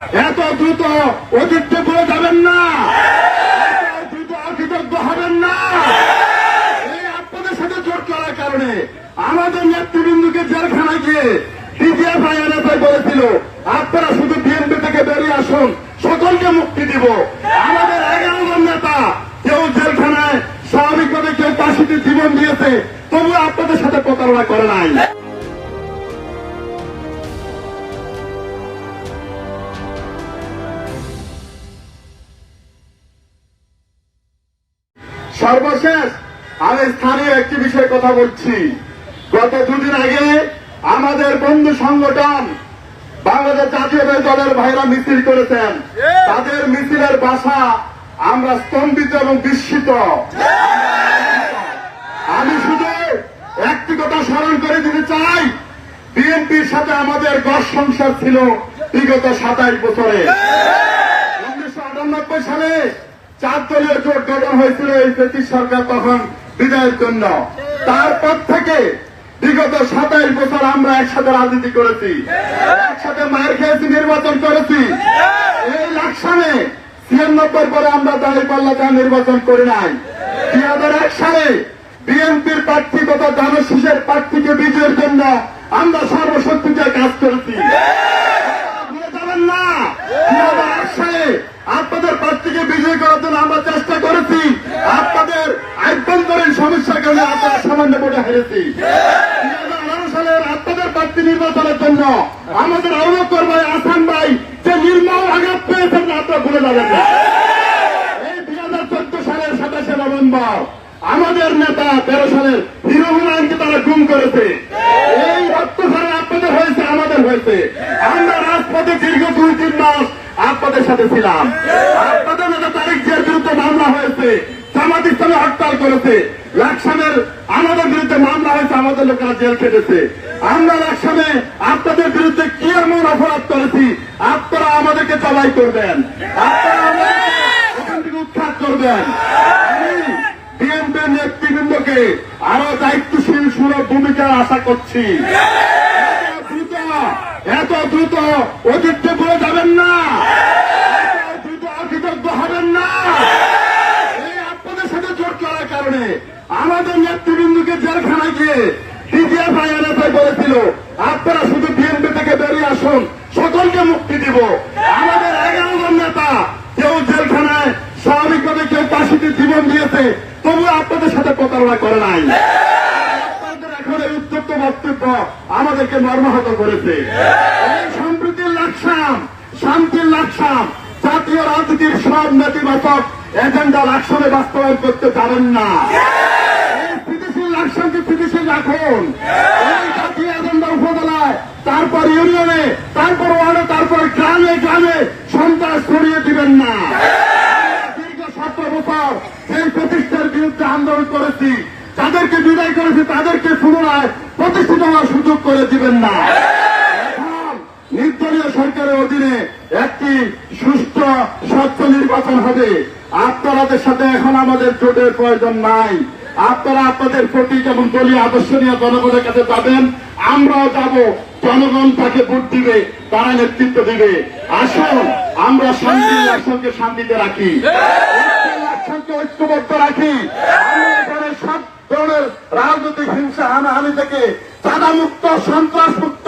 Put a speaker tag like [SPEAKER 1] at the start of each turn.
[SPEAKER 1] এত দ্রুত অতিথ্য করে যাবেন না। দ্রুত অকৃতজ্ঞ হবেন না। এই আপনাদের সাথে জোট করার কারণে আমাদের নেতৃবৃন্দকে জেলখানায় গিয়ে ডিজিএফআই এনএফআই বলেছিল, আপনারা শুধু বিএনপি থেকে বেরিয়ে আসুন, সকলকে মুক্তি দিব। আমাদের এগারো জন নেতা কেউ জেলখানায় স্বাভাবিকভাবে কেউ ফাঁসিতে জীবন দিয়েছে। সর্বশেষ আমি স্থানীয় একটি বিষয়ে কথা বলছি। গত দুদিন আগে আমাদের বন্ধু সংগঠন বাংলাদেশ জাতীয় দলের ভাইরা মিছিল করেছেন। তাদের মিছিলের ভাষা আমরা স্তম্ভিত এবং বিস্মিত। আমি শুধু একটি কথা স্মরণ করে দিতে চাই বিএনপির সাথে আমাদের গড় সংসার ছিল বিগত সাতাইশ বছরে। উনিশশো আটানব্বই সালে চার দলীয় জোট গঠন হয়েছিল এই ব্রিটিশ সরকার তখন বিদায়ের জন্য। তারপর থেকে বিগত সাতাইশ বছর আমরা একসাথে রাজনীতি করেছি। একসাথে মার খেয়েছি, নির্বাচন করেছি। এই লাকসামে ছিয়ানব্বই পরে আমরা দাঁড়িয়ে পাল্লাটা নির্বাচন করি নাই। দুই হাজার এক সালে বিএনপির প্রার্থী তথা জনশিষের প্রার্থীকে বিজয়ের জন্য আমরা সর্বশক্তিতে কাজ করেছি ভুলে যাবেন না দুই হাজার এক সালে আপনাদের প্রার্থীকে বিজয় করার জন্য আমরা চেষ্টা করেছি আপনাদের আভ্যন্তরীণ সমস্যার কারণে আপনারা আমাদের আসান ভাই, যে নির্মল আঘাত পেয়েছেন না এই দুই হাজার চোদ্দ সালের সাতাশে নভেম্বর, আমাদের নেতা তেরো সালের তারা গুম করেছে। আপনাদের সাথে ছিলাম। আপনাদের তারিখ মামলা হয়েছে ইসলামে হরতাল করেছে, লাকসামের আমাদের বিরুদ্ধে মামলা হয়েছে আমাদের লোকেরা জেল খেটেছে। আমরা লাকসামে আপনাদের বিরুদ্ধে কি এমন অপরাধ করেছি? আপনারা আমাদেরকে জবাই করবেন। উৎখাত করবেন। বিএনপির নেতৃবৃন্দকে আরও দায়িত্বশীল সুর ভূমিকা আশা করছি। এত দ্রুত অতিথ্য করে যাবেন না। দ্রুত অকৃতজ্ঞ হবেন না। এই আপনাদের সাথে জোট করার কারণে আমাদের নেতৃবৃন্দকে জেলখানায় গিয়ে ডিজিএফআই এনএফআই বলেছিল, আপনারা শুধু বিএনপি থেকে বেরিয়ে আসুন, সকলকে মুক্তি দিব। আমাদের এগারো জন নেতা, কেউ জেলখানায়, স্বাভাবিকভাবে কেউ ফাঁসিতে জীবন দিয়েছে তবু আপনাদের সাথে প্রতারণা করে নাই। উত্তপ্ত বক্তব্য আমাদেরকে মর্মাহত করেছে। সম্প্রীতির লাকসাম, শান্তির লাকসাম, জাতীয় রাজনীতির সব নেতিবাচক এজেন্ডা লাকসামে বাস্তবায়ন করতে পারেন না। রাখুন। তারপর ইউনিয়নে, তারপর ওয়ার্ডে, তারপর গ্রামে গ্রামে সন্ত্রাস ছড়িয়ে দিবেন না। দীর্ঘ সতেরো বছর সেই প্রতিষ্ঠার বিরুদ্ধে আন্দোলন করেছি। যাদেরকে বিদায় করেছি, তাদেরকে পুনরায় প্রতিষ্ঠিত হওয়ার সুযোগ করে দিবেন না। নির্দলীয় সরকারের অধীনে একটি সুস্থ স্বচ্ছ নির্বাচন হবে। আপনাদের সাথে এখন আমাদের জোটের প্রয়োজন নাই। আপনারা আপনাদের প্রতীক এবং দলীয় আদর্শ নিয়ে জনগণের কাছে যাবেন, আমরাও যাব। জনগণ তাকে ভোট দিবে, তারা নেতৃত্ব দিবে। আসুন, আমরা শান্তি লাকসামকে শান্তিতে রাখি। ঐক্যবদ্ধ রাখি। সব ধরনের রাজনৈতিক হিংসা, হানাহানি থেকে চাঁদা মুক্ত সন্ত্রাস মুক্ত